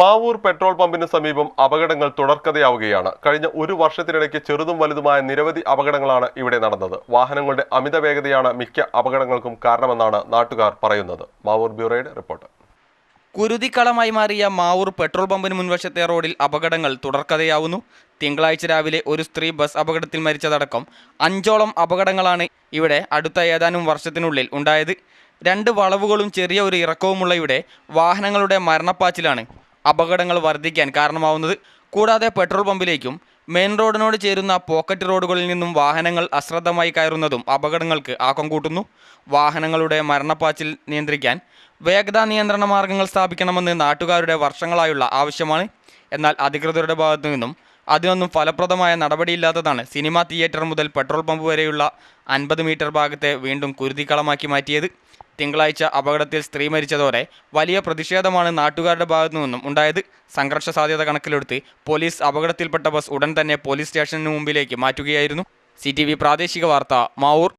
Mavoor petrol പമ്പിന് സമീപം അപകടങ്ങൾ തുടർക്കഥയാവുകയാണ്. കഴിഞ്ഞ ഒരു വർഷത്തിനിടയ്ക്ക് ചെറുതും വലുതുമായ നിരവധി അപകടങ്ങളാണ് ഇവിടെ നടന്നത്. വാഹനങ്ങളുടെ അമിത വേഗതയാണ് മിക്ക അപകടങ്ങൾക്കും കാരണമെന്നാണ് നാട്ടുകാർ പറയുന്നത്. മാവൂർ ബ്യൂറോയുടെ റിപ്പോർട്ട്. കുരുതിക്കളമായി മാറിയ മാവൂർ പെട്രോൾ പമ്പിന് മുൻവശത്തെ റോഡിൽ അപകടങ്ങൾ തുടർക്കഥയാവുന്നു. തിങ്കളാഴ്ച രാവിലെ ഒരു സ്ത്രീ ബസ് അപകടത്തിൽ മരിച്ചതടക്കം അഞ്ചോളം അപകടങ്ങളാണ് ഇവിടെ അടുത്ത ഏതാനും വർഷത്തിനുള്ളിൽ ഉണ്ടായത്. രണ്ട് വളവുകളും ചെറിയ ഒരു ഇറക്കവുമുള്ള ഇവിടെ വാഹനങ്ങളുടെ മരണപ്പാച്ചിലാണ് അപകടങ്ങൾ വർദ്ധിക്കാൻ കാരണമാവുന്നത്. കൂടാതെ പെട്രോൾ പമ്പിലേക്കും മെയിൻ റോഡിനോട് ചേരുന്ന പോക്കറ്റ് റോഡുകളിൽ നിന്നും വാഹനങ്ങൾ അശ്രദ്ധമായി കയറുന്നതും അപകടങ്ങൾക്ക് ആക്കം കൂട്ടുന്നു. വാഹനങ്ങളുടെ മരണപ്പാച്ചിൽ നിയന്ത്രിക്കാൻ വേഗതാ നിയന്ത്രണ മാർഗങ്ങൾ സ്ഥാപിക്കണമെന്ന് നാട്ടുകാരുടെ വർഷങ്ങളായുള്ള ആവശ്യമാണ്. എന്നാൽ അധികൃതരുടെ ഭാഗത്തു നിന്നും അതിനൊന്നും ഫലപ്രദമായ നടപടിയില്ലാത്തതാണ് സിനിമാ തിയേറ്റർ മുതൽ പെട്രോൾ പമ്പ് വരെയുള്ള അൻപത് മീറ്റർ ഭാഗത്തെ വീണ്ടും കുരുതിക്കളമാക്കി മാറ്റിയത്. തിങ്കളാഴ്ച അപകടത്തിൽ സ്ത്രീ മരിച്ചതോടെ വലിയ പ്രതിഷേധമാണ് നാട്ടുകാരുടെ ഭാഗത്തു നിന്നും ഉണ്ടായത്. സംഘർഷ സാധ്യത കണക്കിലെടുത്ത് പോലീസ് അപകടത്തിൽപ്പെട്ട ബസ് ഉടൻ തന്നെ പോലീസ് സ്റ്റേഷനു മുമ്പിലേക്ക് മാറ്റുകയായിരുന്നു. സി പ്രാദേശിക വാർത്ത മാവൂർ.